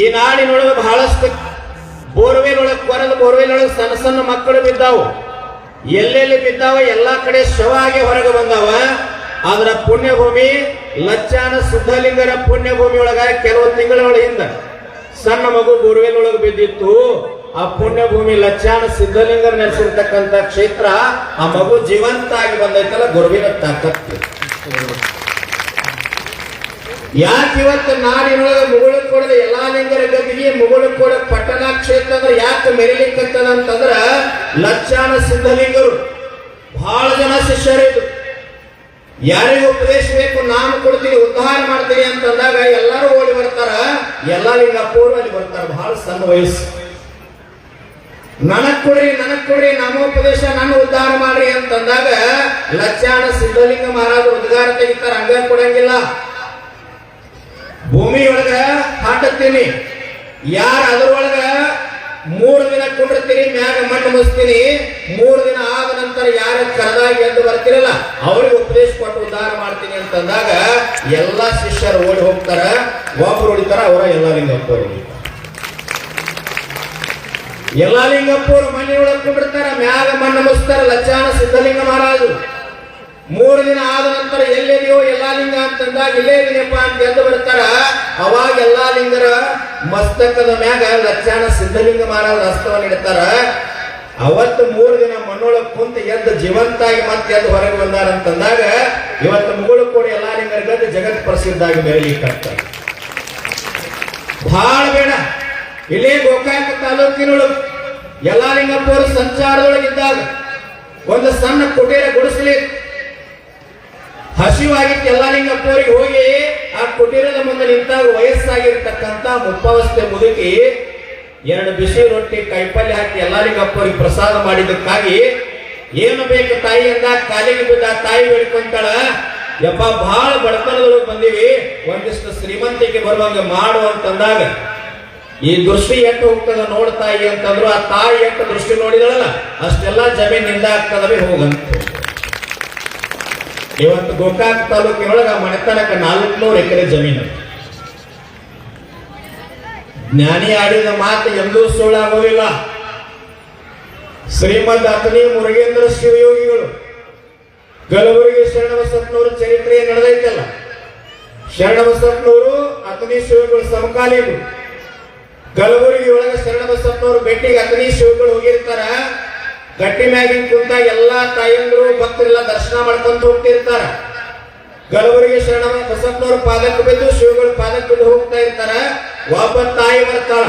ಈ ನಾಡಿನೊಳಗೆ ಬಹಳಷ್ಟು ಬೋರ್ವೆಲ್ ಒಳಗೆ ಕೊರೆದು ಬೋರ್ವೆಲ್ ಒಳಗೆ ಸಣ್ಣ ಸಣ್ಣ ಮಕ್ಕಳು ಬಿದ್ದಾವು. ಎಲ್ಲೆಲ್ಲಿ ಬಿದ್ದಾವ? ಎಲ್ಲಾ ಕಡೆ ಶವ ಆಗಿ ಹೊರಗೆ ಬಂದಾವ. ಅದರ ಪುಣ್ಯಭೂಮಿ, ಲಚ್ಚಾನ ಸಿದ್ಧಲಿಂಗರ ಪುಣ್ಯಭೂಮಿ ಒಳಗ ಕೆಲವು ತಿಂಗಳ ಹಿಂದ ಸಣ್ಣ ಮಗು ಬೋರ್ವೆಲ್ ಒಳಗೆ ಬಿದ್ದಿತ್ತು. ಆ ಪುಣ್ಯಭೂಮಿ, ಲಚ್ಚಾನ ಸಿದ್ಧಲಿಂಗರ ನೆಲೆಸಿರ್ತಕ್ಕಂಥ ಕ್ಷೇತ್ರ ಆ ಮಗು ಜೀವಂತ ಆಗಿ ಬಂದೈತಲ್ಲ ಗುರುವಿನ ತಾಕತ್ತು ಯಾಕೆ ಇವತ್ತು ನಾಡಿನೊಳಗೆ ಮುಗುಳು ಕೊಡದ ಎಲ್ಲಾ ಲಿಂಗರ ಗದ್ದಿಗೆ ಮುಗುಳು ಕೊಡ ಪಟ್ಟಣ ಕ್ಷೇತ್ರ ಅಂದ್ರೆ ಯಾಕೆ ಮೆರಿಲಿಕ್ಕತ್ತದ ಅಂತಂದ್ರ ಲಕ್ಷಾನ ಸಿದ್ಧಲಿಂಗರು, ಬಹಳ ಜನ ಶಿಷ್ಯರಿದ್ರು. ಯಾರಿಗೂ ಉಪದೇಶ ಬೇಕು ನಾನು ಕೊಡ್ತೀನಿ, ಉದ್ಧಾರ ಮಾಡ್ತೀನಿ ಅಂತಂದಾಗ ಎಲ್ಲರೂ ಓಡಿ ಬರ್ತಾರ. ಎಲ್ಲಾ ಲಿಂಗ ಪೂರ್ವ ಅಲ್ಲಿ ಬರ್ತಾರ, ಬಹಳ ಸಣ್ಣ ವಯಸ್ಸು. ನನಗ್ ಕೊಡ್ರಿ ನನಗ್ ಕೊಡ್ರಿ ನಮೋಪದೇಶ ನನ್ನ ಉದ್ಧಾರ ಮಾಡ್ರಿ ಅಂತಂದಾಗ ಲಕ್ಷಾನ ಸಿದ್ಧಲಿಂಗ ಮಹಾರಾಜರು ಉದ್ಗಾರ ತೆಗಿತಾರ, ಹಂಗ ಕೊಡಂಗಿಲ್ಲ. ಭೂಮಿಯೊಳಗ ಹಾಟತ್ತೀನಿ ಯಾರ ಅದ್ರೊಳಗ ಮೂರು ದಿನ ಕುಂಡಿರ್ತೀನಿ, ಮ್ಯಾಗ ಮಣ್ಣು ಮುಸ್ತೀನಿ ಮೂರು ದಿನ ಆದ ನಂತರ ಯಾರ ಕರೆದಾಗಿ ಎದ್ದು ಬರ್ತಿರಲ್ಲ, ಅವ್ರಿಗೆ ಉಪದೇಶ ಕೊಟ್ಟು ಉದ್ಧಾರ ಮಾಡ್ತೀನಿ ಅಂತಂದಾಗ ಎಲ್ಲಾ ಶಿಷ್ಯರು ಓಡಿ ಹೋಗ್ತಾರ, ಒಬ್ರು ಹೊಡಿತಾರ ಅವರ ಎಲ್ಲ ಲಿಂಗಪ್ಪರು ಎಲ್ಲಾ ಲಿಂಗಪ್ಪರು ಮನೆಯೊಳಗೆ ಕುಂಡಿರ್ತಾರ, ಮ್ಯಾಗ ಮಣ್ಣು ಮುಸ್ತಾರ ಲಚ್ಚಾನ ಸಿದ್ಧಲಿಂಗ ಮಹಾರಾಜರು ಮೂರು ದಿನ ಆದ ನಂತರ ಎಲ್ಲೆದೆಯೋ ಎಲ್ಲಾ ಲಿಂಗ ಅಂತಂದಾಗ ಇಲ್ಲೇ ಇದೆಯಪ್ಪ ಅಂತ ಎದ್ದು ಬರ್ತಾರ. ಅವಾಗ ಎಲ್ಲಾ ಲಿಂಗರ ಮಸ್ತಕದ ಮ್ಯಾಗ ಲಕ್ಷಾನ ಸಿದ್ಧಲಿಂಗ ಮಹಾರಾಜ ಹಸ್ತವನ್ನು ಇಡ್ತಾರ. ಅವತ್ತು ಮೂರು ದಿನ ಮಣ್ಣೊಳಗೆ ಕುಂತು ಎದ್ದು ಜೀವಂತಾಗಿ ಮತ್ತೆ ಎದ್ದು ಹೊರಗೆ ಬಂದಾರ ಅಂತಂದಾಗ ಇವತ್ತು ಮುಗುಳು ಕೂಡಿ ಎಲ್ಲಾ ಲಿಂಗರ ಜಗತ್ ಪ್ರಸಿದ್ಧ ಆಗಿ ಬೆಳಲಿಕ್ಕೆ ಬಹಳ ಬೇಡ. ಇಲ್ಲೇ ಗೋಕಾಕ ತಾಲೂಕಿನೊಳಗೆ ಎಲ್ಲಾ ಲಿಂಗಪ್ಪವರು ಸಂಚಾರದೊಳಗಿದ್ದಾಗ ಒಂದು ಸಣ್ಣ ಕುಟೀರ ಗುಡಿಸಲಿ. ಹಸಿವಾಗಿತ್ತು ಎಲ್ಲಲಿಂಗಪ್ಪವರಿಗೆ ಹೋಗಿ ಆ ಕುಟೀರದ ಮುಂದೆ ನಿಂತಾಗ ವಯಸ್ಸಾಗಿರ್ತಕ್ಕಂಥ ಮುಪ್ಪಾವಸ್ಥೆ ಮುದುಕಿ ಎರಡು ಬಿಸಿ ರೊಟ್ಟಿ ಕೈಪಲ್ಯ ಹಾಕಿ ಎಲ್ಲರಿಗಪ್ಪವರಿಗೆ ಪ್ರಸಾದ ಮಾಡಿದ್ದಕ್ಕಾಗಿ, ಏನು ಬೇಕು ತಾಯಿ ಅಂದ, ಕಾಲಿಗೆ ಬಿದ್ದ ತಾಯಿ ಬೇಡ್ಕೊಂತಾಳ ಯಪ್ಪ ಬಹಳ ಬಡತನದೊಳಗೆ ಬಂದೀವಿ, ಒಂದಿಷ್ಟು ಶ್ರೀಮಂತಿಕೆ ಬರುವಂಗೆ ಮಾಡು ಅಂತಂದಾಗ, ಈ ದೃಷ್ಟಿ ಎಟ್ಟು ಹೋಗ್ತದ ನೋಡ್ ತಾಯಿ ಅಂತಂದ್ರು, ಆ ತಾಯಿ ಎಟ್ಟು ದೃಷ್ಟಿ ನೋಡಿದಳಲ್ಲ, ಅಷ್ಟೆಲ್ಲ ಜಮೀನಿಂದ ಆಗ್ತದವೇ ಹೋಗಂತ. ಇವತ್ತು ಗೋಕಾಕ್ ತಾಲೂಕಿನೊಳಗ ಮನೆತನಕ ನಾಲ್ಕುನೂರು ಎಕರೆ ಜಮೀನು ಜ್ಞಾನಿ ಆಡಿದ ಮಾತು ಎಂದೂ ಸುಳ್ಳಾಗೋದಿಲ್ಲ. ಶ್ರೀಮದ್ ಅತನಿ ಮುರುಗೇಂದ್ರ ಶಿವಯೋಗಿಗಳು ಕಲಬುರಗಿ ಶರಣಬಸಪ್ಪನವರ ಚರಿತ್ರೆ ನಡೆದೈತಲ್ಲ. ಶರಣಬಸಪ್ಪನವರು ಅತನಿ ಶಿವಗಳು ಸಮಕಾಲೀನರು. ಕಲಬುರಗಿ ಒಳಗೆ ಶರಣಬಸಪ್ಪನವರು ಭೇಟಿಗೆ ಅತನಿ ಶಿವಗಳು ಹೋಗಿರ್ತಾರ. ಗಟ್ಟಿ ಮ್ಯಾಗಿನ ಕುಂತ ಎಲ್ಲಾ ತಾಯಂದ್ರು ಭಕ್ತರೆಲ್ಲ ದರ್ಶನ ಮಾಡ್ಕೊಂತ ಹೋಗ್ತಿರ್ತಾರ. ಗಲವರಿಗೆ ಶರಣ ಬಸಪ್ಪನವ್ರ ಪಾದಕ್ಕೆ ಬಿದ್ದು ಶಿವಗಳ ಪಾದಕ್ಕೆ ಬಿದ್ದು ಹೋಗ್ತಾ ಇರ್ತಾರ. ಒಬ್ಬ ತಾಯಿ ಬರ್ತಾಳ.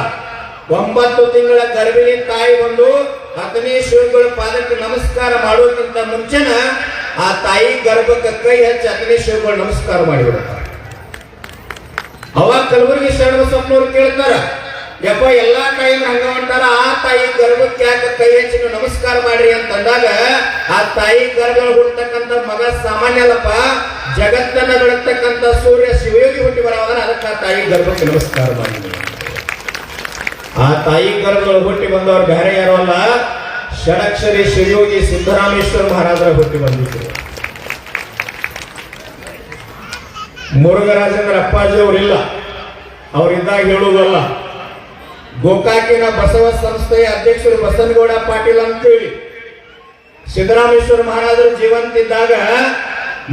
ಒಂಬತ್ತು ತಿಂಗಳ ಗರ್ಭಿಣಿ ತಾಯಿ ಬಂದು ಅತನಿ ಶಿವಗಳ ಪಾದಕ್ಕೆ ನಮಸ್ಕಾರ ಮಾಡೋಕ್ಕಿಂತ ಮುಂಚೆನ ಆ ತಾಯಿ ಗರ್ಭಕ್ಕೆ ಕೈ ಹಚ್ಚಿ ಶಿವಗಳು ನಮಸ್ಕಾರ ಮಾಡಿಬಿಡ್ತಾರ ಅವಾಗ ಕಲಬುರಗಿ ಶರಣ ಬಸಪ್ಪನವ್ರು ಕೇಳ್ತಾರ ಯಪ್ಪ, ಎಲ್ಲಾ ತಾಯಿನ ಹಂಗ ಹೊಂಟಾರ ಆ ತಾಯಿ ಗರ್ಭಕ್ಕೆ ಯಾಕೆ ಕೈ ಹಚ್ಚಿ ನಮಸ್ಕಾರ ಮಾಡ್ರಿ ಅಂತಂದಾಗ, ಆ ತಾಯಿ ಗರ್ಭ ಹುಡ್ತಕ್ಕಂಥ ಮಗ ಸಾಮಾನ್ಯ ಅಲ್ಲಪ್ಪ, ಜಗತ್ತನ್ನ ಬೆಳತಕ್ಕಂಥ ಸೂರ್ಯ ಶಿವಯೋಗಿ ಹುಟ್ಟಿ ಬರವಾಗ ಅದಕ್ಕೆ ಆ ತಾಯಿ ಗರ್ಭಕ್ಕೆ ನಮಸ್ಕಾರ ಮಾಡಿದ್ರು ಆ ತಾಯಿ ಗರ್ಭದೊಳಗೆ ಹುಟ್ಟಿ ಬಂದವರು ಬೇರೆ ಯಾರು ಅಲ್ಲ, ಷಡಕ್ಷರಿ ಶಿವಯೋಗಿ ಸಿದ್ದರಾಮೇಶ್ವರ ಮಹಾರಾಜರ ಹುಟ್ಟಿ ಬಂದಿದ್ರು. ಮುರುಘರಾಜೇಂದ್ರ ಅಪ್ಪಾಜಿ ಅವರಿಲ್ಲ ಅವರಿದ್ದಾಗ ಹೇಳುವುದಲ್ಲ ಗೋಕಾಕಿನ ಬಸವ ಸಂಸ್ಥೆಯ ಅಧ್ಯಕ್ಷರು ಬಸನಗೌಡ ಪಾಟೀಲ್ ಅಂತೇಳಿ. ಸಿದ್ದರಾಮೇಶ್ವರ ಮಹಾರಾಜರು ಜೀವಂತಿದ್ದಾಗ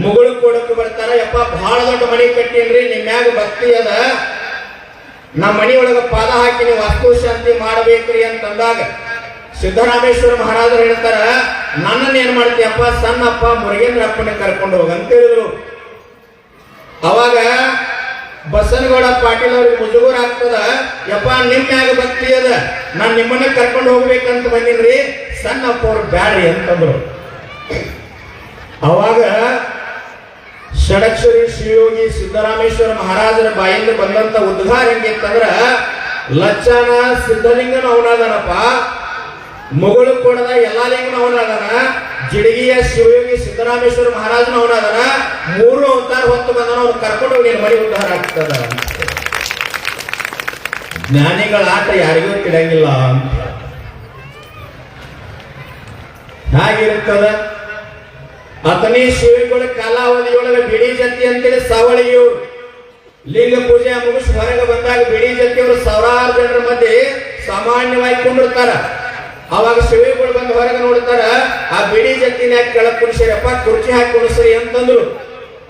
ಮುಗುಳು ಕೊಡಕ್ಕೆ ಬರ್ತಾರ. ಯಪ್ಪ, ಬಹಳ ದೊಡ್ಡ ಮನೆ ಕಟ್ಟಿನ್ರಿ ನಿಮ್ಮ್ಯಾಗ ಭಕ್ತಿ ಅದ. ನಮ್ಮ ಮನೆಯೊಳಗ ಪಾದ ಹಾಕಿ ನೀವು ವಸ್ತು ಶಾಂತಿ ಮಾಡಬೇಕ್ರಿ ಅಂತಂದಾಗ ಸಿದ್ದರಾಮೇಶ್ವರ ಮಹಾರಾಜರು ಹೇಳ್ತಾರ ನನ್ನನ್ನು ಏನ್ ಮಾಡ್ತೀಯಪ್ಪ, ಸಣ್ಣಪ್ಪ ಮುರುಗೇಂದ್ರಪ್ಪನ ಕರ್ಕೊಂಡು ಹೋಗಂತ ಹೇಳಿದ್ರು ಬಸನಗೌಡ ಪಾಟೀಲ್ ಅವ್ರಿಗೆ ಮುಜುಗೂರ ಆಗ್ತದ? ಯಪ್ಪ ನಿಮ್ಮ್ಯಾಗ ಭಕ್ತಿ ಅದ. ನಾನ್ ನಿಮ್ಮನ್ನ ಕರ್ಕೊಂಡು ಹೋಗ್ಬೇಕಂತ ಬಂದಿನ್ರಿ. ಸಣ್ಣಪ್ಪ ಅವ್ರು ಬ್ಯಾಡ್ರಿ ಅಂತಂದ್ರು. ಅವಾಗ ಷಡಕ್ಷರಿ ಶಿವಯೋಗಿ ಸಿದ್ದರಾಮೇಶ್ವರ ಮಹಾರಾಜರ ಬಾಯಿಂದ ಬಂದಂತ ಉದ್ಘಾರ ಹೆಂಗಿತ್ತಂದ್ರ ಲಚ್ಚನ ಸಿದ್ಧಲಿಂಗನ ಅವನಾದನಪ್ಪ ಮುಗಳು ಕೊಡದ ಎಲ್ಲಾ ಲಿಂಗನ ಅವನಾದನ. ಜಿಡಗಿಯ ಶಿವಯೋಗಿ ಸಿದ್ದರಾಮೇಶ್ವರ ಮಹಾರಾಜನ ಅವನಾದನ ಮೂರು ಅವತಾರ ಹೊತ್ತು ಬಂದನ ಅವ್ರು ಕರ್ಕೊಂಡು ಹೋಗಿ ಮನೆ ಉದ್ಧಾರ ಆಗ್ತದ. ಜ್ಞಾನಿಗಳ ಆಟ ಯಾರಿಗೂ ಕಿಡಂಗಿಲ್ಲ ಅಂತ. ಅತನೇ ಅತನಿ ಶಿವಿಗಳ ಕಾಲಾವಧಿಯೊಳಗೆ ಬಿಡಿ ಜತಿ ಅಂತೇಳಿ ಸಾವಳಿಯವರು ಲಿಂಗ ಪೂಜೆ ಮುಗಿಸಿ ಹೊರಗೆ ಬಂದಾಗ ಬಿಡಿ ಜತಿಯವರು ಸಾವಿರಾರು ಜನರ ಮಧ್ಯೆ ಸಾಮಾನ್ಯವಾಗಿ ಕೊಂಡಿರ್ತಾರ. ಅವಾಗ ಶಿವಿಗಳು ಬಂದು ಹೊರಗೆ ನೋಡ್ತಾರ ಆ ಬಿಡಿ ಜತ್ತಿನ ಯಾಕೆ ಕೆಳಗ್ ಕುಣಿಸಿರಪ್ಪ ಕುರ್ಚಿ ಹಾಕಿ ಕುಣಿಸ್ರಿ ಅಂತಂದ್ರು.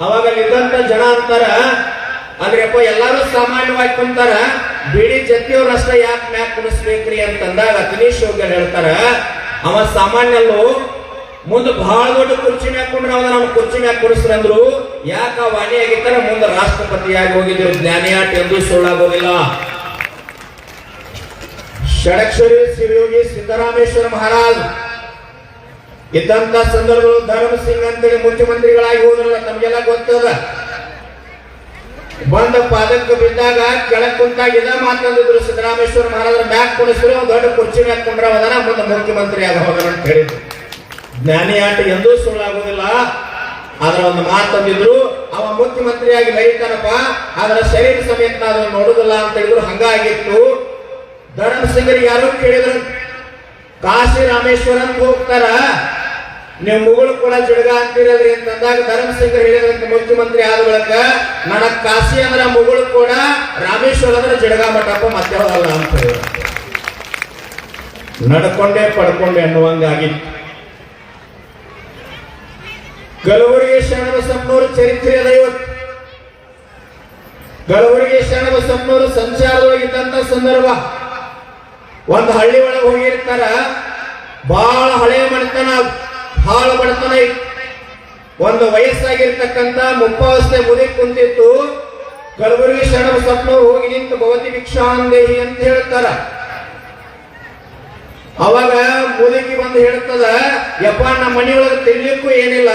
ಅವಾಗ ಇದ್ದಂತ ಜನ ಅಂತಾರ ಅಂದ್ರಪ್ಪ ಎಲ್ಲಾರು ಸಾಮಾನ್ಯವಾಗಿ ಕುಂತಾರ ಬಿಡಿ ಜತ್ತಿಯವ್ರ ಅಷ್ಟ ಯಾಕೆ ಮ್ಯಾಕ್ ಕುಣಿಸ್ಬೇಕ್ರಿ ಅಂತಂದಾಗ ದಿನೇಶ್ ಯೋಗ್ಯ ಹೇಳ್ತಾರ, ಅವ ಸಾಮಾನ್ಯಲ್ಲೂ ಮುಂದೆ ಬಹಳ ದೊಡ್ಡ ಕುರ್ಚಿ ಮ್ಯಾಕ್ ಕುಂಡ್ರ ಅವ ನಮ್ಮ ಕುರ್ಚಿ ಮ್ಯಾಕ್ ಕುಣಿಸ್ರಿ ಅಂದ್ರು. ಯಾಕ ವಾಣಿ ಆಗಿತ್ತಾರ ಮುಂದೆ ರಾಷ್ಟ್ರಪತಿಯಾಗಿ ಹೋಗಿದ್ರು, ಜ್ಞಾನಿಯಾಟ್ ಎಂದು ಸುಳ್ಳಾಗೋದಿಲ್ಲ. ಷಡಕ್ಷರಿ ಶಿವಯೋಗಿ ಸಿದ್ದರಾಮೇಶ್ವರ ಮಹಾರಾಜ್. ಇದ್ದಂತ ಸಂದರ್ಭಗಳು ಧರ್ಮ ಸಿಂಗ್ ಅಂತೇಳಿ ಮುಖ್ಯಮಂತ್ರಿಗಳಾಗಿ ಹೋದ್ರಲ್ಲ ತಮಗೆಲ್ಲ ಗೊತ್ತದ. ಬಂದ ಪಾದಕ್ಕೆ ಬಿದ್ದಾಗ ಕೆಳಕ್ ಕುಂತಾಗ ಇದ ಮಾತಂದಿದ್ರು ಸಿದ್ದರಾಮೇಶ್ವರ ಮಹಾರಾಜರ ಕೊಡಿಸಿದ್ರೆ ಒಂದು ದೊಡ್ಡ ಕುರ್ಚಿ ಮ್ಯಾಕ್ ಕುಂಡ್ರ ಹೋದನ ಮುಂದೆ ಮುಖ್ಯಮಂತ್ರಿ ಆಗ ಹೋದನ ಅಂತ ಹೇಳಿದ್ರು. ಜ್ಞಾನಿಯಾಟ ಎಂದೂ ಸುಳ್ಳಾಗುವುದಿಲ್ಲ ಆದ್ರೆ ಒಂದು ಮಾತಂದಿದ್ರು ಅವ ಮುಖ್ಯಮಂತ್ರಿಯಾಗಿ ಬೈತಾನಪ್ಪ ಅದರ ಶರೀರ ಸಮೇತ ಅದನ್ನು ನೋಡುದಿಲ್ಲ ಅಂತ ಹೇಳಿದ್ರು, ಹಂಗಾಗಿತ್ತು. ಧರ್ಮ ಸಿಂಗರಿಗೆ ಯಾರು ಕೇಳಿದ್ರು? ಕಾಶಿ ರಾಮೇಶ್ವರಂ ಅಂತ ಹೋಗ್ತಾರ. ನೀವು ಮುಗಳು ಕೂಡ ಜಿಡ್ಗ ಅಂತಿರಲ್ರಿ ಅಂತಂದಾಗ ಅಂದಾಗ ಸಿಂಗರ್ ಹೇಳಿದ್ರಂತ ಮುಖ್ಯಮಂತ್ರಿ ಆದ ಬಳಿಕ ನನ್ನ ಕಾಶಿ ಅಂದ್ರ ಮುಗಳು ಕೂಡ ರಾಮೇಶ್ವರ ಅಂದ್ರ ಜಿಡ್ಗ ಮಠಪ್ಪ ಮತ್ತೆ ಯಾವ್ದಲ್ಲ ಅಂತ ನಡ್ಕೊಂಡೆ ಪಡ್ಕೊಂಡೆ ಅನ್ನುವಂಗಾಗಿತ್ತು. ಕಲಬುರಗಿ ಶರಣಬಸಪ್ಪನವರು ಚರಿತ್ರೆ ಅದ ಇವತ್ತು. ಕಲಬುರಗಿ ಶರಣಬಸಪ್ಪನವರು ಸಂಚಾರದೊಳಗಿದ್ದಂತ ಸಂದರ್ಭ. ಒಂದು ಹಳ್ಳಿ ಒಳಗೆ ಹೋಗಿರ್ತಾರ ಬಹಳ ಹಳೆಯ ಮಡತನ ಬಹಳ ಬಡತನ. ಒಂದು ವಯಸ್ಸಾಗಿರ್ತಕ್ಕಂಥ ಮುಪ್ಪಾವಸ್ಥೆ ಮುದಿ ಕುಂತಿತ್ತು, ಕಲಬುರಗಿ ಶರಣಬಸಪ್ಪನವರು ಹೋಗಿ ನಿಂತು ಭವತಿ ಭಿಕ್ಷಾಂದೇಹಿ ಅಂತ ಹೇಳ್ತಾರ ಅವಾಗ ಮುದುಕಿ ಬಂದು ಹೇಳ್ತದ, ಯಪ್ಪ, ನಮ್ಮ ಮನೆಯೊಳಗೆ ತಿನ್ಲಿಕ್ಕೂ ಏನಿಲ್ಲ,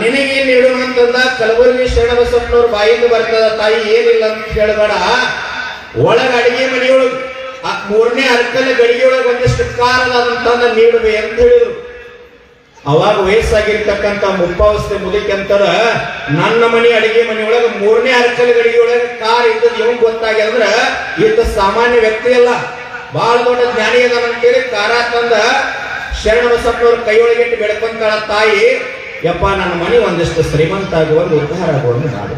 ನಿನಗೇನು ನೀಡು ಅಂತಂದ ಕಲಬುರಗಿ ಶರಣಬಸಪ್ಪನವ್ರ ಬಾಯಿಂದ ಬರ್ತದ ತಾಯಿ, ಏನಿಲ್ಲ ಅಂತ ಹೇಳಬೇಡ ಒಳಗ ಅಡಿಗೆ ಮನೆಯೊಳಗೆ ಆ ಮೂರನೇ ಅರ್ಕಲ ಗಡಿಗೆಯೊಳಗೆ ಒಂದಿಷ್ಟು ಕಾರದಂತಂದ ನೀಡುವೆ ಅಂತ ಹೇಳಿದ್ರು. ಅವಾಗ ವಯಸ್ಸಾಗಿರ್ತಕ್ಕಂಥ ಮುಪ್ಪಾವಸ್ಥೆ ಮುದುಕಿ ನನ್ನ ಮನೆ ಅಡಿಗೆ ಮನೆಯೊಳಗೆ ಮೂರನೇ ಅರ್ಕಲ್ ಗಡಿಗೆಯೊಳಗೆ ಕಾರ್ ಇದ್ದದ್ದು ಇವಂಗ್ ಅಂದ್ರೆ, ಇದ್ದ ಸಾಮಾನ್ಯ ವ್ಯಕ್ತಿ ಅಲ್ಲ. ಬಹಳ ದೊಡ್ಡ ಜ್ಞಾನಿ ಅದ ಅಂತೇಳಿ ಕಾರ ತಂದ ಶರಣ ಬಸಪ್ಪನವ್ರ ಕೈಯೊಳಗಿಟ್ಟು ಬೆಳಕೊಂತಾಳ ತಾಯಿ, ಯಪ್ಪ, ನನ್ನ ಮನೆ ಒಂದಿಷ್ಟು ಶ್ರೀಮಂತ ಆಗುವ ಉದ್ಧಾರ ಆಗುವಂತ ಮಾಡು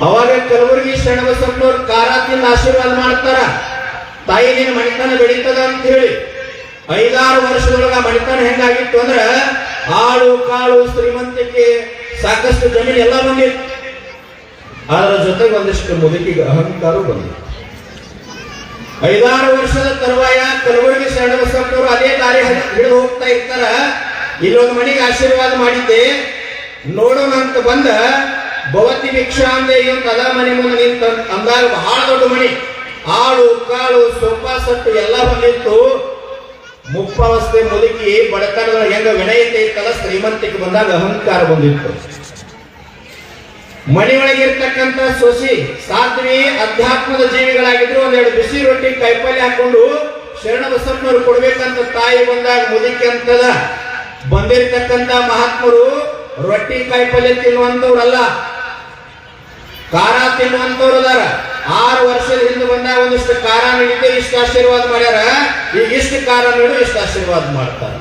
ಅವಾಗ ಕಲಬುರಗಿ ಶರಣ ಬಸಪ್ಪನವ್ರ ಕಾರ ತಿಂದ ಆಶೀರ್ವಾದ ಮಾಡ್ತಾರ. ತಾಯಿ ನಿನ್ನ ಮಣಿತನ ಬೆಳೀತದ ಅಂತ ಹೇಳಿ ಐದಾರು ವರ್ಷದೊಳಗ ಮಣಿತನ ಹೆಂಗಾಗಿತ್ತು ಅಂದ್ರ ಆಳು ಕಾಳು ಶ್ರೀಮಂತಿಕೆ ಸಾಕಷ್ಟು ಜಮೀನು ಎಲ್ಲ ಬಂದಿತ್ತು. ಅದರ ಜೊತೆಗೆ ಒಂದಿಷ್ಟು ಮುದುಕಿಗೆ ಅಹಂಕಾರ ಬಂದಿತ್ತು. ಐದಾರು ವರ್ಷದ ತರುವಾಯ ಕಲಬುರಗಿ ಶರಣಬಸಪ್ಪನವರು ಅದೇ ದಾರಿ ಹಿಡಿದು ಹೋಗ್ತಾ ಇರ್ತಾರ. ಇಲ್ಲೊಂದು ಮನೆಗೆ ಆಶೀರ್ವಾದ ಮಾಡಿದ್ದೆ. ನೋಡೋಣ ಅಂತ ಬಂದ. ಭವತಿ ಭಿಕ್ಷಾ ಅಂದೆ ಅಂತ ಕದ ಮನೆ ಮುಂದೆ ನಿಂತ ಅಂದಾಗ ಬಹಳ ದೊಡ್ಡ ಮಣಿ. ಆಳು ಕಾಳು, ಸೊಪ್ಪ, ಸೊಪ್ಪು ಎಲ್ಲ ಬಂದಿತ್ತು ಮುಪ್ಪಾವಸ್ಥೆ ಮುದುಕಿ ಬಡತನದ ಹೆಂಗ ವಿನಯತೆ ಇತ್ತಲ್ಲ ಶ್ರೀಮಂತಿಗೆ ಬಂದಾಗ ಅಹಂಕಾರ ಬಂದಿತ್ತು. ಮನೆಯೊಳಗಿರ್ತಕ್ಕಂಥ ಸೊಸಿ ಸಾಧ್ವಿ ಅಧ್ಯಾತ್ಮದ ಜೀವಿಗಳಾಗಿದ್ರು, ಒಂದೆರಡು ಬಿಸಿ ರೊಟ್ಟಿ ಕೈಪಲ್ಯ ಹಾಕೊಂಡು ಶರಣ ಬಸಪ್ಪನವರು ಕೊಡ್ಬೇಕಂತ ತಾಯಿ ಬಂದಾಗ ಮುದುಕಿ ಅಂತದ ಬಂದಿರ್ತಕ್ಕಂಥ ಮಹಾತ್ಮರು ರೊಟ್ಟಿ ಕಾಯಿಪಲ್ಯ ತಿನ್ನುವಂತವ್ರಲ್ಲ. ಖಾರ ತಿನ್ನುವಂತವ್ರು ಅದಾರ ಆರು ವರ್ಷದ ಹಿಂದೆ ಬಂದಾಗ ಒಂದಿಷ್ಟು ಖಾರ ನೀಡಿದ್ದೆ, ಇಷ್ಟು ಆಶೀರ್ವಾದ ಮಾಡ್ಯಾರ. ಈಗ ಇಷ್ಟು ಖಾರ ನೀಡು, ಇಷ್ಟು ಆಶೀರ್ವಾದ ಮಾಡ್ತಾರ.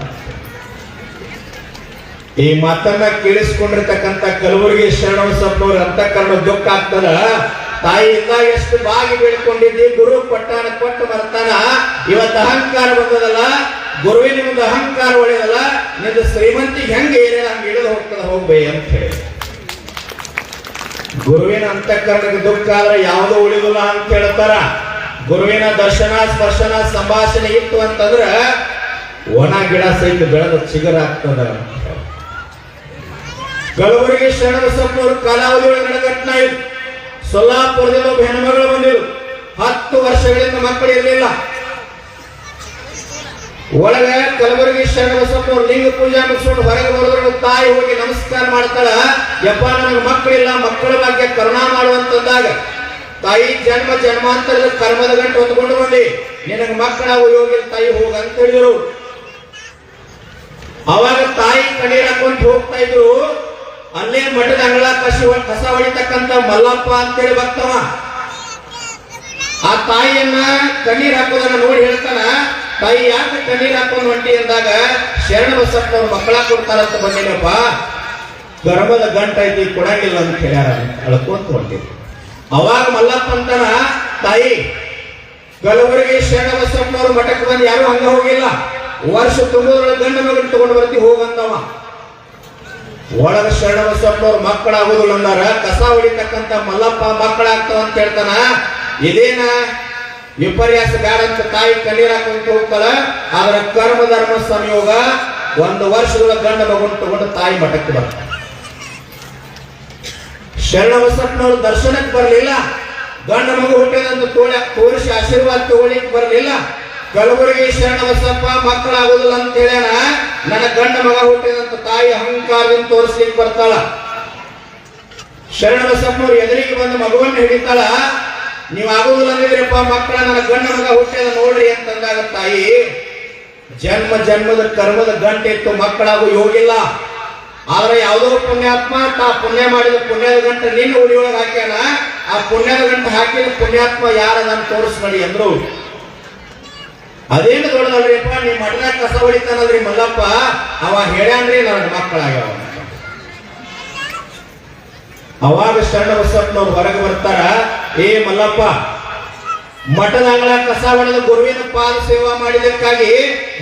ಈ ಮಾತನ್ನ ಕೇಳಿಸ್ಕೊಂಡಿರ್ತಕ್ಕಂಥ ಕಲಬುರಗಿ ಶರಣಬಸಪ್ಪನವ್ರ ಅಂತಕರಣ ದುಃಖ ಆಗ್ತದ. ತಾಯಿಯಿಂದ ಎಷ್ಟು ಬಾಗಿ ಬೇಡ್ಕೊಂಡಿದ್ದಿ, ಗುರು ಪಟ್ಟಣ ಕೊಟ್ಟು ಬರ್ತಾನ ಇವತ್ತು ಅಹಂಕಾರ ಬಂದದಲ್ಲ ಗುರುವಿನ ಒಂದು ಅಹಂಕಾರ ಒಳ್ಳೆಯದಲ್ಲ ನಿಂದು ಶ್ರೀಮಂತಿಗೆ ಹೆಂಗೆ ಏನೇ ಹಂಗೆ ಇಳಿದು ಹೋಗ್ತದ ಹೋಗ್ಬೇ ಅಂತ ಹೇಳಿ. ಗುರುವಿನ ಅಂತಃಕರಣಕ್ಕೆ ದುಃಖ ಆದ್ರೆ ಯಾವುದೋ ಉಳಿದಿಲ್ಲ ಅಂತ ಹೇಳ್ತಾರ. ಗುರುವಿನ ದರ್ಶನ, ಸ್ಪರ್ಶನ, ಸಂಭಾಷಣೆ ಇತ್ತು ಅಂತಂದ್ರ ಒಣ ಗಿಡ ಸಹಿತ ಬೆಳೆದ ಚಿಗರ ಆಗ್ತದ. ಶರಣ ಸಂಪೂರ್ ಕಾಲಾವಧಿ ನಡೆದ ಇತ್ತು ಇದು. ಸೊಲ್ಲಾಪುರದಿಂದ ಒಬ್ಬ ಹೆಣ್ಮಗಳು ಬಂದಿರು. ಹತ್ತು ವರ್ಷಗಳಿಂದ ಮಕ್ಕಳು ಇರಲಿಲ್ಲ. ಒಳಗೆ ಕಲಬುರಗಿ ಶರಣಬಸಪ್ಪನವ್ರು ಲಿಂಗ ಪೂಜೆ ಮುಗಿಸ್ಕೊಂಡು ಹೊರಗೆ ಬರೋದ್ರೊಳಗೆ ತಾಯಿ ಹೋಗಿ ನಮಸ್ಕಾರ ಮಾಡ್ತಾಳ. ಯಪ್ಪ ನನಗೆ ಮಕ್ಕಳಿಲ್ಲ, ಮಕ್ಕಳ ಬಗ್ಗೆ ಕರುಣಾ ಮಾಡುವಂತಂದಾಗ, ತಾಯಿ ಜನ್ಮ ಜನ್ಮಾಂತರದ ಕರ್ಮದ ಗಂಟು ಹೊತ್ಕೊಂಡು ಬಂದಿ ನಿನಗೆ ಮಕ್ಕಳ ಯೋಗಿ ತಾಯಿ ಹೋಗ ಅಂತ ಹೇಳಿದ್ರು. ಅವಾಗ ತಾಯಿ ಕಣ್ಣೀರ್ ಹಾಕೊಂಡು ಹೋಗ್ತಾ ಇದ್ರು. ಅಲ್ಲೇ ಮಠದ ಅಂಗಳ ಕಸಿ ಕಸ ಹೊಡಿತಕ್ಕಂತ ಮಲ್ಲಪ್ಪ ಅಂತೇಳಿ ಬರ್ತವ ಆ ತಾಯಿಯನ್ನ ಕಣ್ಣೀರ್ ಹಾಕೋದನ್ನ ನೋಡಿ ಹೇಳ್ತಾನ ತಾಯಿ ಯಾಕೆ ಕಣ್ಣೀರ್ ಹಾಕೊಂಡು ಹೊಂಟಿ ಅಂದಾಗ ಶರಣ ಬಸಪ್ಪನವ್ರು ಮಕ್ಕಳ ಕೊಡ್ತಾರಂತ ಬಂದಿನಪ್ಪ ಗರ್ಭದ ಗಂಟ ಐತಿ, ಕೊಡಂಗಿಲ್ಲ ಅಂತ ಹೇಳ್ಯಾರ ಅಳ್ಕೊಂತ ಹೊಂಟಿದ್ರು ಅವಾಗ ಮಲ್ಲಪ್ಪ ಅಂತಾನ, ತಾಯಿ ಕಲಬುರಗಿ ಶರಣ ಬಸಪ್ಪನವ್ರ ಮಠಕ್ಕೆ ಬಂದು ಯಾರು ಹಂಗ ಹೋಗಿಲ್ಲ. ವರ್ಷ ತುಂಬೋದ್ರ ಗಂಡ ಮಗನ ತಗೊಂಡು ಬರ್ತಿ ಹೋಗಂದವ ಒಳಗ ಶರಣ ಬಸಪ್ಪನವ್ರ ಮಕ್ಕಳಾಗೋದಿಲ್ಲ ಅಂದಾರ. ಕಸ ಹೊಡಿತಕ್ಕಂತ ಮಲ್ಲಪ್ಪ ಮಕ್ಕಳಾಗ್ತಾವ ಅಂತ ಹೇಳ್ತಾನ. ಇದೇನ? ವಿಪರ್ಯಾಸ ಬೇಡ ಅಂತ ತಾಯಿ ಕಣ್ಣೀರ್ ಹಾಕೊಂಡು ಹೋಗ್ತಾಳ. ಆದ್ರೆ ಕರ್ಮ, ಧರ್ಮ, ಸಂಯೋಗ ಒಂದು ವರ್ಷದೊಳ ಗಂಡ ಮಗನ್ ತಗೊಂಡು ತಾಯಿ ಮಠಕ್ಕೆ ಬರ್ತಾರೆ ಶರಣ ಬಸಪ್ಪನವ್ರು ದರ್ಶನಕ್ಕೆ ಬರಲಿಲ್ಲ. ಗಂಡ ಮಗು ಹುಟ್ಟಿದಂತ ತೋಳ ತೋರಿಸಿ ಆಶೀರ್ವಾದ ತಗೊಳ್ಳಿಕ್ ಬರಲಿಲ್ಲ. ಕಲಬುರಗಿ ಶರಣ ಬಸಪ್ಪ ಮಕ್ಕಳಾಗುದಿಲ್ಲ ಅಂತ ಹೇಳ್ಯಾನ. ನನ್ನ ಗಂಡ ಮಗ ಹುಟ್ಟಿದಂತ ತಾಯಿ ಅಹಂಕಾರದಿಂದ ತೋರಿಸ್ಲಿಕ್ಕೆ ಬರ್ತಾಳ. ಶರಣ ಬಸಪ್ಪನವ್ರು ಎದುರಿಗೆ ಬಂದು ಮಗುವನ್ನು ಹಿಡಿತಾಳ. ನೀವು ಆಗುದಿಲ್ಲ ಅಂದಿದ್ರಪ್ಪ, ಮಕ್ಕಳ ನನ್ನ ಗಂಡ ಮಗ ಹುಟ್ಟಿದ ನೋಡ್ರಿ ಅಂತಂದಾಗ ತಾಯಿ, ಜನ್ಮ ಜನ್ಮದ ಕರ್ಮದ ಗಂಟೆ ಇತ್ತು, ಮಕ್ಕಳಾಗು ಯೋಗಿಲ್ಲ. ಆದ್ರೆ ಯಾವುದೋ ಪುಣ್ಯಾತ್ಮ, ತಾ ಪುಣ್ಯ ಮಾಡಿದ ಪುಣ್ಯದ ಗಂಟೆ ನಿನ್ನ ಉಳಿಯೊಳಗೆ ಹಾಕ್ಯಾನ? ಆ ಪುಣ್ಯದ ಗಂಟೆ ಹಾಕಿದ ಪುಣ್ಯಾತ್ಮ ಯಾರದನ್ನ ನಾನು ತೋರಿಸ್ಬೇಡಿ ಅಂದ್ರು. ಅದೇನು ದೊಡ್ಡದಲ್ರಿಪ್ಪ ನಿಮ್ಮ ಮಠದಾಗ ಕಸ ಹೊಡಿತಾನಲ್ರಿ ಮಲ್ಲಪ್ಪ, ಅವ ಹೇಳ್ಯಾನ್ರಿ ನನ್ನ ಮಕ್ಕಳಾಗ್ಯಾವ. ಅವಾಗ ಶರಣ ಬಸವಣ್ಣವ್ರು ಹೊರಗೆ ಬರ್ತಾರ, ಏ ಮಲ್ಲಪ್ಪ ಮಠದ ಅಂಗಳ ಕಸ ಹೊಡೆದ ಗುರುವಿನ ಪಾದ ಸೇವಾ ಮಾಡಿದಕ್ಕಾಗಿ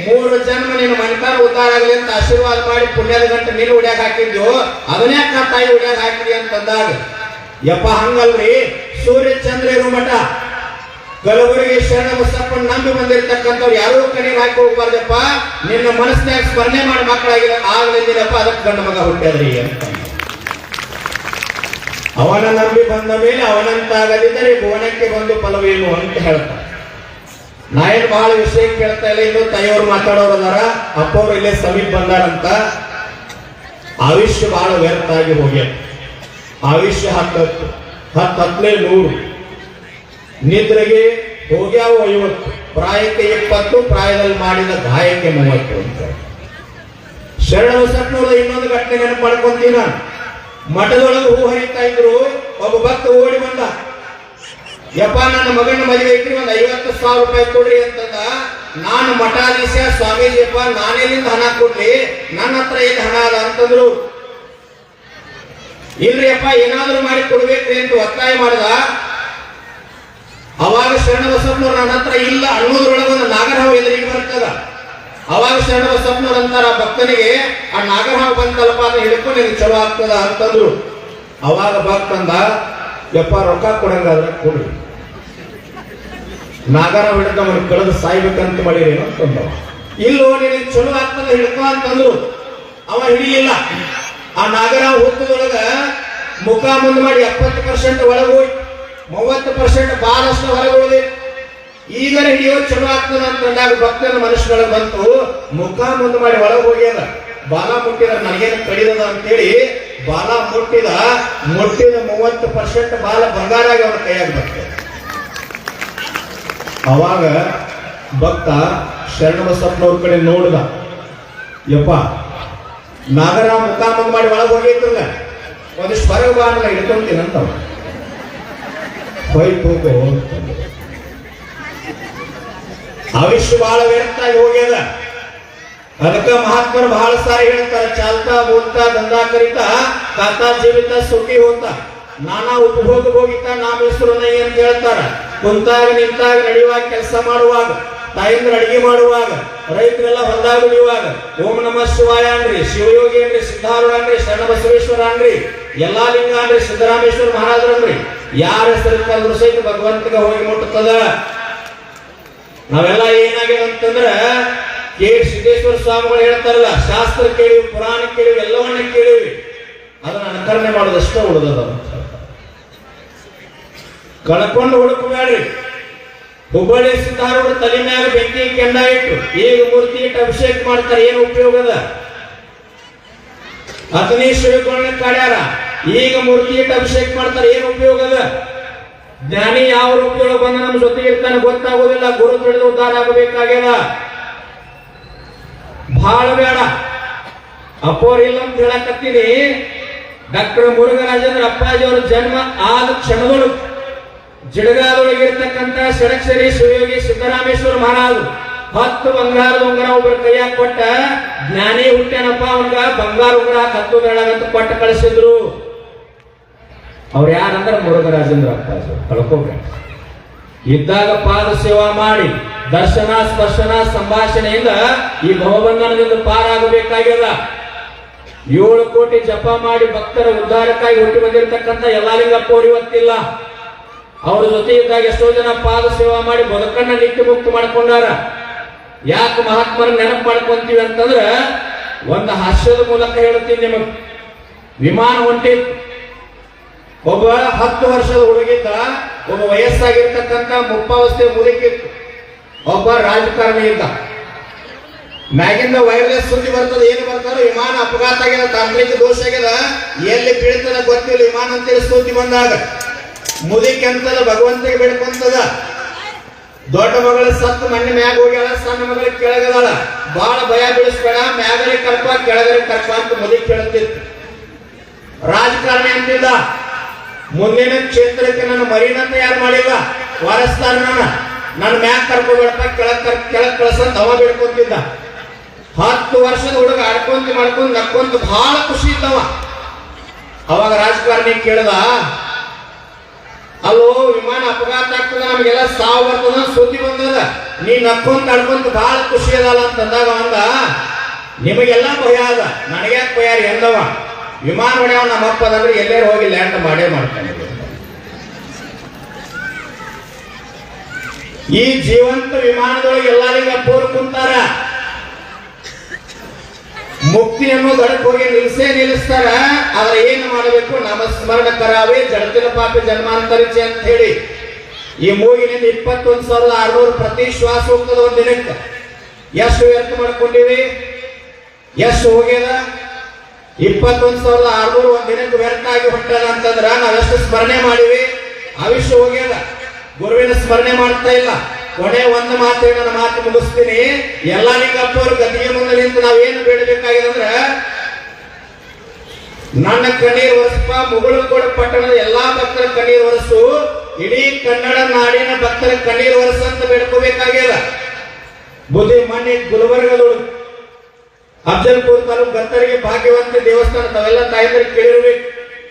ಮೂರು ಜನ್ಮ ನಿನ್ನ ಮನಕಾರ ಉದ್ದಾರ ಆಗಲಿ ಅಂತ ಆಶೀರ್ವಾದ ಮಾಡಿ ಪುಣ್ಯದ ಗಂಟೆ ನೀನು ಉಡ್ಯಾಕ ಹಾಕಿದ್ಯೋ, ಅದನ್ನೇ ತಾಯಿ ಉಡ್ಯಾಕ ಹಾಕಿದಿ ಅಂತಂದಾಗ, ಯಪ್ಪ, ಹಂಗಲ್ರಿ, ಸೂರ್ಯ ಚಂದ್ರ ಇರೋ ಮಠ. ಕಲಬುರಗಿ ಶರಣ ಬಸಪ್ಪ ನಂಬಿ ಬಂದಿರತಕ್ಕಂಥವ್ರು ಯಾರೂ ಕಡೆಗೆ ಹಾಕಿ ಹೋಗ್ಬಾರ್ದಪ್ಪ. ನಿನ್ನ ಮನಸ್ಸಿನಾಗ ಸ್ಮರಣೆ ಮಾಡಿ ಮಕ್ಕಳಾಗಿಲ್ಲ ಆಗ್ಲಿದ್ದೀರಪ್ಪ ಅದಕ್ಕೆ ಗಂಡ ಮಗ ಹುಟ್ಟದ್ರಿ ಅಂತ. ಅವನ ನಂಬಿ ಬಂದ ಮೇಲೆ ಅವನಂತಾಗದಿದ್ದರೆ ಭುವನಕ್ಕೆ ಬಂದು ಫಲವೇನು ಅಂತ ಹೇಳ್ತಾರೆ. ನಾ ಏನು ಬಹಳ ವಿಷಯ ಕೇಳ್ತಾ ಇಲ್ಲ, ಇನ್ನು ತಾಯಿಯವ್ರು ಮಾತಾಡೋರು ಅದಾರ. ಅಪ್ಪವ್ರು ಇಲ್ಲೇ ಸಮೀಪ ಬಂದಾರಂತ. ಆಯುಷ್ಯ ಬಹಳ ವ್ಯರ್ಥ ಆಗಿ ಹೋಗ್ಯ ಆಯುಷ್ಯ ಹತ್ತತ್ತು ಹತ್ತು ಹತ್ತನೇ ನೂರು. ನಿದ್ರೆಗೆ ಹೋಗ್ಯಾವು ಐವತ್ತು, ಪ್ರಾಯಕ್ಕೆ ಇಪ್ಪತ್ತು, ಪ್ರಾಯದಲ್ಲಿ ಮಾಡಿದ ಗಾಯಕ್ಕೆ ಮೂವತ್ತು ಅಂತ. ಶರಣ ಇನ್ನೊಂದು ಘಟನೆ ನೆನಪು ಮಠದೊಳಗೆ ಹೂ ಹರಿತಾ ಇದ್ರು, ಒಬ್ಬ ಭಕ್ತ ಓಡಿ ಬಂದ. ಯಪ್ಪ, ನನ್ನ ಮಗನ ಮದುವೆ ಐತ್ರಿ ಒಂದು ಐವತ್ತು ಸಾವಿರ ರೂಪಾಯಿ ಕೊಡ್ರಿ ಅಂತಂದ. ನಾನು ಮಠಾಧೀಶ ಸ್ವಾಮೀಜಿಯಪ್ಪ ನಾನೆಲ್ಲಿಂದ ಹಣ ಕೊಡ್ಲಿ, ನನ್ನ ಹತ್ರ ಏನು ಹಣ ಅದ ಅಂತಂದ್ರು. ಇಲ್ರಿ ಅಪ್ಪ ಏನಾದ್ರೂ ಮಾಡಿ ಕೊಡ್ಬೇಕ್ರಿ ಅಂತ ಒತ್ತಾಯ ಮಾಡ್ದ. ಅವಾಗ ಶರಣ ಬಸಪ್ಪನವ್ರು ನನ್ನ ಹತ್ರ ಇಲ್ಲ ಅನ್ನೋದ್ರೊಳಗೆ ಒಂದು ನಾಗರಹಾವ ಬರ್ತದ. ಅವಾಗ ಶರಣ ಬಸಪ್ಪನವ್ರು ಅಂತಾರ ಆ ಭಕ್ತನಿಗೆ ಆ ನಾಗರ ಬಂದಲ್ಲಪ್ಪ ಅದನ್ನ ಹಿಡ್ಕೊ ನಿನಗೆ ಚಲೋ ಆಗ್ತದ ಅಂತಂದ್ರು. ಅವಾಗ ಭಕ್ತಂದ, ಯಪ್ಪ ರೊಕ್ಕ ಕೊಡಂಗಾದ್ರೆ ಕೊಡಿ. ನಾಗರ ಹಿಡಿದ ಅವನು ಕಳೆದು ಸಾಯ್ಬೇಕಂತ ಮಾಡಿರೇನು ಅಂತಂದವ ಇಲ್ಲೋ ನಿನಗೆ ಚಲೋ ಆಗ್ತದ ಹಿಡ್ಕೊ ಅಂತಂದ್ರು. ಅವ ಹಿಡಿಯಿಲ್ಲ ಆ ನಾಗರ ಹುತ್ತದೊಳಗ ಮುಖ ಮುಂದೆ ಮಾಡಿ ಎಪ್ಪತ್ತು ಪರ್ಸೆಂಟ್ ಒಳಗೆ ಹೋಗಿ ಮೂವತ್ತು ಪರ್ಸೆಂಟ್ ಬಹಳಷ್ಟು ಹೊರಗೆ ಈಗ ಹಿಡಿಯೋ ಚಲೋ ಆಗ್ತದ ಅಂತಂದಾಗ ಭಕ್ತನ ಮನುಷ್ಯನೊಳಗೆ ಬಂತು, ಮುಖ ಮುಂದೆ ಮಾಡಿ ಒಳಗೆ ಹೋಗ್ಯದ ಬಾಲ ಮುಟ್ಟಿದ ನನಗೇನು ಕಡಿದದ ಅಂತೇಳಿ ಬಾಲ ಮುಟ್ಟಿದ ಮುಟ್ಟಿದ ಮೂವತ್ತು ಪರ್ಸೆಂಟ್ ಬಾಲ ಬಂಗಾರ ಆಗಿ ಅವನ ಕೈಯಾಗ ಬರ್ತದೆ ಅವಾಗ ಭಕ್ತ ಶರಣ ಬಸಪ್ಪನವ್ರ ಕಡೆ ನೋಡ್ದ, ಯಪ್ಪ, ನಾಗರ ಮುಖ ಮುಂದೆ ಮಾಡಿ ಒಳಗೆ ಹೋಗಿತ್ತಲ್ಲ ಒಂದಿಷ್ಟು ಹೊರಗೆ ಬಾ ಅಂತ ಹಿಡ್ಕೊಂತೀನಿ ಅಂತವ ಹೋಯ್ತು ಹೋಗು ಆಯುಷ್ಯ ಬಹಳ ವ್ಯರ್ಥ ಹೋಗ್ಯದ. ಅದಕ್ಕ ಮಹಾತ್ಮರು ಬಹಳ ಸಾರಿ ಹೇಳ್ತಾರೆ, ಚಾಲ್ತಾ ಬೋಲ್ತಾ ದಂಧಾ ಕರಿತಾ, ಕಾತಾ ಜೀವಿತ ಸುಖಿ ಹೋತ ನಾನಾ ಉಪಭೋಗ ಹೋಗಿತ್ತ ನಾಮ ಹೆಸರು ಅಂತ ಹೇಳ್ತಾರ ಕುಂತಾಗ ನಿಂತಾಗ ನಡೆಯುವಾಗ ಕೆಲಸ ಮಾಡುವಾಗ ತಾಯಿಂದ ಅಡಿಗೆ ಮಾಡುವಾಗ, ರೈತರೆಲ್ಲ ಹೊಲದಾಗ ದುಡಿಯುವಾಗ, ಓಂ ನಮ ಶಿವಾಯ ಅನ್ರಿ ಶಿವಯೋಗಿ ಅನ್ರಿ ಸಿದ್ಧಾರು ಅನ್ರಿ ಶರಣ ಬಸವೇಶ್ವರ ಅನ್ರಿ ಎಲ್ಲಾ ಲಿಂಗ ಅನ್ರಿ ಸಿದ್ದರಾಮೇಶ್ವರ ಮಹಾರಾಜರನ್ರಿ ಯಾರ ಹೆಸರು ಸಹಿತ ಭಗವಂತಗ ಹೋಗಿ ಮುಟ್ಟುತ್ತದ? ನಾವೆಲ್ಲ ಏನಾಗಿದೆ ಅಂತಂದ್ರ ಕೆ ಸಿದ್ದೇಶ್ವರ ಸ್ವಾಮಿಗಳು ಹೇಳ್ತಾರಲ್ಲ, ಶಾಸ್ತ್ರ ಕೇಳಿವಿ, ಪುರಾಣ ಕೇಳಿವಿ, ಎಲ್ಲವನ್ನ ಕೇಳಿವಿ. ಅದನ್ನ ಅನುಕರಣೆ ಮಾಡೋದಷ್ಟೇ ಉಳಿದದ ಕಳ್ಕೊಂಡು ಹುಡುಕಬೇಡ್ರಿ ಹುಬ್ಬಳ್ಳಿ ಸಿದ್ಧಾರೂಢ ತಲೆ ಮ್ಯಾಗ ಬೆಂಕಿ ಕೆಂಡ ಇಟ್ಟು ಈಗ ಮೂರ್ತಿ ಇಟ್ಟು ಅಭಿಷೇಕ ಮಾಡ್ತಾರೆ, ಏನು ಅದ? ಹತ್ತನೇ ಶಿವಗಳನ್ನ ಕಾಡ್ಯಾರ ಈಗ ಮೂರ್ತಿ ಇಟ್ಟು ಅಭಿಷೇಕ ಮಾಡ್ತಾರೆ, ಏನು ಉಪಯೋಗದ ಜ್ಞಾನಿ ಯಾವ ರೂಪದೊಳಗೆ ಬಂದ ನಮ್ಮ ಜೊತೆ ಇರ್ತಾನೆ ಗೊತ್ತಾಗೋದಿಲ್ಲ, ಗುರು ತಿಳಿದು ಉದ್ಧಾರ ಆಗಬೇಕಾಗ್ಯದ? ಬಹಳ ಬೇಡ. ಅಪ್ಪೋರ್ ಇಲ್ಲ ಅಂತ ಹೇಳಕತ್ತೀನಿ. ಡಾಕ್ಟರ್ ಮುರುಘರಾಜೇಂದ್ರ ಅಪ್ಪಾಜಿ ಅವರ ಜನ್ಮ ಆದ ಕ್ಷಣದೊಳಗೆ ಜಿಡಗಾದೊಳಗೆ ಇರ್ತಕ್ಕಂತ ಷಡಕ್ಷರಿ ಶಿವಯೋಗಿ ಸಿದ್ದರಾಮೇಶ್ವರ ಮಹಾರಾಜ್ ಹತ್ತು ಬಂಗಾರದ ಉಂಗರ ಒಬ್ಬರು ಕೈಯಾಗ ಕೊಟ್ಟ ಜ್ಞಾನಿ ಹುಟ್ಟೇನಪ್ಪ, ಅವನ್ಗ ಬಂಗಾರ ಉಂಗರ ಹತ್ತು ಬೆಳಗಂತ ಕೊಟ್ಟ ಕಳಿಸಿದ್ರು. ಅವ್ರು ಯಾರಂದ್ರೆ ಮುರುಘರಾಜೇಂದ್ರ ಅಪ್ಪಾಜಿ. ಕಳ್ಕೋಬೇಡ ಇದ್ದಾಗ ಪಾದ ಸೇವಾ ಮಾಡಿ, ದರ್ಶನ, ಸ್ಪರ್ಶನ, ಸಂಭಾಷಣೆಯಿಂದ ಈ ಭವಬಂಧನದಿಂದ ಪಾರಾಗಬೇಕಾಗಿಲ್ಲ ಏಳು ಕೋಟಿ ಜಪ ಮಾಡಿ ಭಕ್ತರ ಉದ್ಧಾರಕ್ಕಾಗಿ ಹುಟ್ಟಿ ಬಂದಿರತಕ್ಕಂಥ ಯಲ್ಲಾಲಿಂಗಪ್ಪ ಅವರು ಇವತ್ತಿಲ್ಲ. ಅವ್ರ ಜೊತೆ ಇದ್ದಾಗ ಎಷ್ಟೋ ಜನ ಪಾದ ಸೇವಾ ಮಾಡಿ ಬದುಕನ್ನ ನಿತ್ಯ ಮುಕ್ತ ಮಾಡ್ಕೊಂಡಾರ. ಯಾಕೆ ಮಹಾತ್ಮರ ನೆನಪು ಮಾಡ್ಕೊಂತೀವಿ ಅಂತಂದ್ರೆ, ಒಂದು ಹಾಸ್ಯದ ಮೂಲಕ ಹೇಳುತ್ತೀನಿ ನಿಮಗೆ. ವಿಮಾನ ಹೊಂಟಿತ್ತು. ಒಬ್ಬ ಹತ್ತು ವರ್ಷದ ಹುಡುಗಿದ್ದ, ಒಬ್ಬ ವಯಸ್ಸಾಗಿರ್ತಕ್ಕಂಥ ಮುಪ್ಪಾವಸ್ಥೆ ಮುದುಕಿತ್ತು ಒಬ್ಬ ರಾಜಕಾರಣಿ ಇದ್ದ ಮ್ಯಾಗಿಂದ ವೈರ್ಲೆಸ್ ಸುದ್ದಿ ಬರ್ತದ, ಏನು ಬರ್ತಾರೋ ವಿಮಾನ ಅಪಘಾತ ಆಗ್ಯದ ತಾಂತ್ರಿಕ ದೋಷ ಆಗ್ಯದ ಎಲ್ಲಿ ಬೀಳ್ತದ ಗೊತ್ತಿಲ್ಲ, ವಿಮಾನ ಅಂತೇಳಿ ಸುದ್ದಿ ಬಂದಾಗ. ಮುದುಕಿ ಅಂತದ ಭಗವಂತಗೆ ಬೇಡ್ಕೊಂತದ ದೊಡ್ಡ ಮಗಳ ಸತ್ತು ಮಣ್ಣೆ ಮ್ಯಾಗ ಹೋಗ್ಯಾಳ, ಸಣ್ಣ ಮಗಳ ಕೆಳಗದಾಳ. ಬಾಳ ಭಯ ಬೀಳಿಸ್ಬೇಡ ಮ್ಯಾಗರೆ ಕರ್ಪ ಕೆಳಗರೆ ಕರ್ಪ ಅಂತ ಮುದಿ ಕೇಳುತ್ತಿತ್ತು ರಾಜಕಾರಣಿ ಅಂತಿಲ್ಲ ಮುಂದಿನ ಕ್ಷೇತ್ರಕ್ಕೆ ನನ್ನ ಮರಿನ ತಯಾರು ಮಾಡಿಲ್ಲ. ವಾರಸ್ತಾರ ನನ್ನ. ನನ್ನ ಮ್ಯಾಗ ಕೆಳಕ್ ಕೆಳಗ್ ಕರ್, ಕೆಳಗ್ ಕಳ್ಸಂತ ಅವ ಬೇಡ್ಕೊಂತಿದ್ದ. ಹತ್ತು ವರ್ಷದ ಹುಡುಗ ಆಡ್ಕೊಂತ ಮಾಡ್ಕೊಂತ ನಕ್ಕೊಂತ ಬಹಳ ಖುಷಿ ಇದ್ದವ. ಅವಾಗ ರಾಜಕಾರಣಿ ಕೇಳ್ದ, ಅಲ್ಲೋ, ವಿಮಾನ ಅಪಘಾತ ಆಗ್ತದ, ನಮಗೆಲ್ಲ ಸಾವು ಬರ್ತದ, ಸುದ್ದಿ ಬಂದದ. ನೀ ನಕ್ಕೊಂತ ಆಡ್ಕೊಂತ ಬಹಳ ಖುಷಿ ಅದಲ್ಲ ಅಂತಂದಾಗ ಅಂದ ನಿಮಗೆಲ್ಲ ಭಯ ಅದ. ನನಗ್ಯಾಕೆ ಭಯ ರೀ ಎಂದವ ವಿಮಾನ ಹೊಡೆಯವ ನಮ್ಮ ಅಪ್ಪ ಎಲ್ಲೇ ಹೋಗಿ ಲ್ಯಾಂಡ್ ಮಾಡೇ ಮಾಡ್ತಾನೆ ಈ ಜೀವಂತ ವಿಮಾನದೊಳಗೆ ಎಲ್ಲರಿಗೂ ಪೋರ್ ಕುಂತಾರ. ಮುಕ್ತಿಯನ್ನು ದಡಕ್ ಹೋಗಿ ನಿಲ್ಸೇ ನಿಲ್ಲಿಸ್ತಾರ. ಆದ್ರೆ ಏನು ಮಾಡಬೇಕು? ನಮಸ್ಮರಣ ಕರಾವೇ ಜಡತಿನ ಪಾಪಿ ಜನ್ಮಾಂತರಿಚೆ ಅಂತ ಹೇಳಿ. ಈ ಮೂಗಿನಿಂದ ಇಪ್ಪತ್ತೊಂದು ಸಾವಿರದ ಆರ್ನೂರು ಪ್ರತಿ ಶ್ವಾಸ ಹೋಗ್ತದ ಒಂದ್ ದಿನಕ್ಕೆ ಎಷ್ಟು ವ್ಯರ್ಥ ಮಾಡ್ಕೊಂಡಿವಿ? ಎಷ್ಟು ಹೋಗ್ಯದ? ಇಪ್ಪತ್ತೊಂದು ಸಾವಿರದ ಆರ್ನೂರು ಒಂದ್ ದಿನಕ್ಕೆ ವ್ಯರ್ಥ ಆಗಿ ಹೊಂಟದ ಅಂತಂದ್ರ ನಾವೆಷ್ಟು ಸ್ಮರಣೆ ಮಾಡಿವಿ? ಆವಿಷ್ಯ ಹೋಗ್ಯದ ಗುರುವಿನ ಸ್ಮರಣೆ ಮಾಡ್ತಾ ಇಲ್ಲ. ಕೊನೆ ಒಂದು ಮಾತು ನನ್ನ ಮಾತು ಮುಗಿಸ್ತೀನಿ. ಎಲ್ಲ ನಿಂಗಪ್ಪವ್ರ ಗತಿಗೆ ಮುಂದೆ ನಿಂತು ನಾವೇನು ಬೇಡಬೇಕಾಗಿದೆ ಅಂದ್ರೆ ನನ್ನ ಕಣ್ಣೀರ್ ಒರೆಸಪ್ಪ ಮುಗುಳುಕೋಡ ಪಟ್ಟಣದ ಎಲ್ಲಾ ಭಕ್ತರ ಕಣ್ಣೀರ್ ಒರೆಸು. ಇಡೀ ಕನ್ನಡ ನಾಡಿನ ಭಕ್ತರ ಕಣ್ಣೀರ್ ಅಂತ ಬೇಡ್ಕೋಬೇಕಾಗ್ಯದ. ಬುದ್ಧಿ ಮನೆ ಗುಲ್ಬರ್ಗದೊಳಗೆ ಅಫ್ಜಲ್ಪುರ್ ತಾಲೂಕು ಗಂತರಿಗೆ ಭಾಗ್ಯವಂತ ದೇವಸ್ಥಾನ ತಾವೆಲ್ಲ ತಾಯಿಂದ್ರಿಗೆ ಕೇಳಿರ್ಬೇಕು.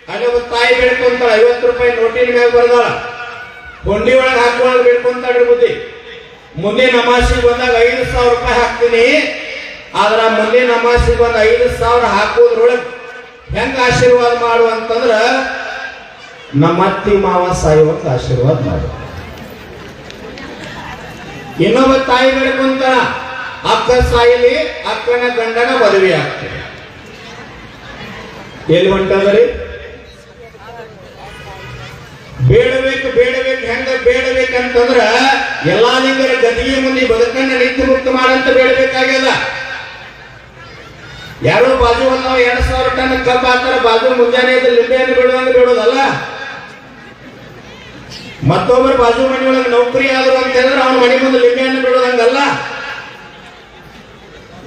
ಹಾಗೆ ಒಂದು ತಾಯಿ ಬೇಡ್ಕೊಂತಾಳ ಐವತ್ತು ರೂಪಾಯಿ ನೋಟಿನ ಮ್ಯಾಗ ಬರ್ದಾಳ. ಹೊಂಡಿ ಒಳಗೆ ಹಾಕೊಳ್ಳೋದು ಬೇಡ್ಕೊಂತಾಳ್ರಿ ಬುದ್ಧಿ. ಮುಂದೆ ನಮಾಸಿಗೆ ಬಂದಾಗ ಐದು ಸಾವಿರ ರೂಪಾಯಿ ಹಾಕ್ತೀನಿ. ಆದ್ರ ಮುಂದೆ ನಮಾಸಿಗೆ ಬಂದ ಐದು ಸಾವಿರ ಹಾಕೋದ್ರೊಳಗೆ ಹೆಂಗ ಆಶೀರ್ವಾದ ಮಾಡು ಅಂತಂದ್ರ ನಮ್ಮ ಅತ್ತಿ ಮಾವ ಸಾಯುವಂತ ಆಶೀರ್ವಾದ ಮಾಡು. ಇನ್ನೊಬ್ಬ ತಾಯಿ ಬೇಡ್ಕೊಂತಾಳ ಅಕ್ಕ ಸಾಯಲಿ ಅಕ್ಕನ ಗಂಡನ ಮದುವೆ ಆಗ್ತದೆ. ಎಲ್ಲಿ ಹೊಂಟದ್ರಿ? ಬೇಡಬೇಕು ಬೇಡಬೇಕು, ಹೆಂಗ ಬೇಡಬೇಕಂತಂದ್ರ ಎಲ್ಲಾ ಲಿಂಗರ ಗದಿಗೆ ಮುಂದೆ ಬದುಕನ್ನ ನಿತ್ಯ ಮುಕ್ತ ಮಾಡಂತ ಬೇಡಬೇಕಾಗ್ಯದ. ಯಾರೋ ಬಾಜು ಒಂದು ಎರಡ್ ಸಾವಿರ ಟನ್ ಕಬ್ಬು ಹಾಕ್ತಾರ, ಬಾಜು ಮುಂಜಾನೆ ಎದ್ದು ಲಿಂಬೆಯನ್ನು ಬಿಡುವಂಗ ಬಿಡೋದಲ್ಲ. ಮತ್ತೊಬ್ಬರು ಬಾಜು ಮನೆಯೊಳಗೆ ನೌಕರಿ ಆದ್ರು ಅಂತ ಹೇಳಿದ್ರೆ ಅವನ ಮನೆ ಮುಂದೆ ಲಿಂಬೆಯನ್ನು ಬಿಡೋದಂಗಲ್ಲ.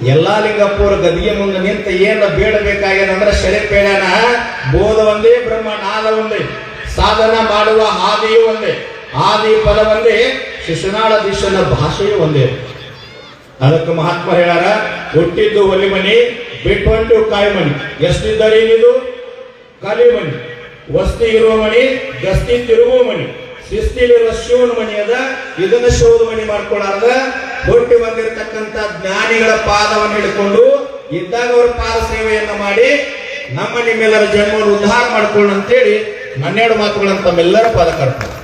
ಎಲ್ಲಾ ಲಿಂಗಪ್ಪವ್ರ ಗದಿಗೆ ಮುಂದೆ ನಿಂತ ಏನ ಬೇಡಬೇಕಾಗ್ಯದಂದ್ರೆ ಅಂದ್ರೆ ಶರೀರ ಬೇಡನ ಬೋಧ ಒಂದೇ, ಬ್ರಹ್ಮ ನಾದ ಒಂದೇ, ಸಾಧನ ಮಾಡುವ ಹಾದಿಯೂ ಒಂದೇ ಆದಿ ಪದ ಒಂದೇ, ಶಿಶುನಾಳ ದಿಶನ ಭಾಷೆಯೂ ಒಂದೇ. ಅದಕ್ಕೆ ಮಹಾತ್ಮ ಹೇಳಾರ ಹುಟ್ಟಿದ್ದು ಒಲಿ ಬಿಟ್ಟು ಕಾಯಿಮಣಿ ಕಾಯಿ ಮನಿ ವಸ್ತಿ ಇರುವ ಮಣಿ ಗಸ್ತಿ ತಿರುಗುವ ಮನಿ ಶಿಸ್ತಿಲಿರುವ ಮಣಿ ಅದ, ಇದನ್ನ ಶೋಧ ಮಣಿ ಮಾಡ್ಕೊಳಾರ್ದ. ಹೊಟ್ಟಿ ಬಂದಿರತಕ್ಕಂತ ಜ್ಞಾನಿಗಳ ಪಾದವನ್ನು ಹಿಡ್ಕೊಂಡು ಇದ್ದಾಗ ಅವ್ರ ಪಾದ ಸೇವೆಯನ್ನ ಮಾಡಿ ನಮ್ಮ ನಿಮ್ಮೆಲ್ಲರ ಜನ್ಮವನ್ನು ಉದ್ಧಾರ ಮಾಡ್ಕೊಳ್ಳಂತೇಳಿ ಹನ್ನೆರಡು ಮಾತುಗಳನ್ನು ತಮ್ಮೆಲ್ಲರ ಪಾದ ಕರ್ತಾರೆ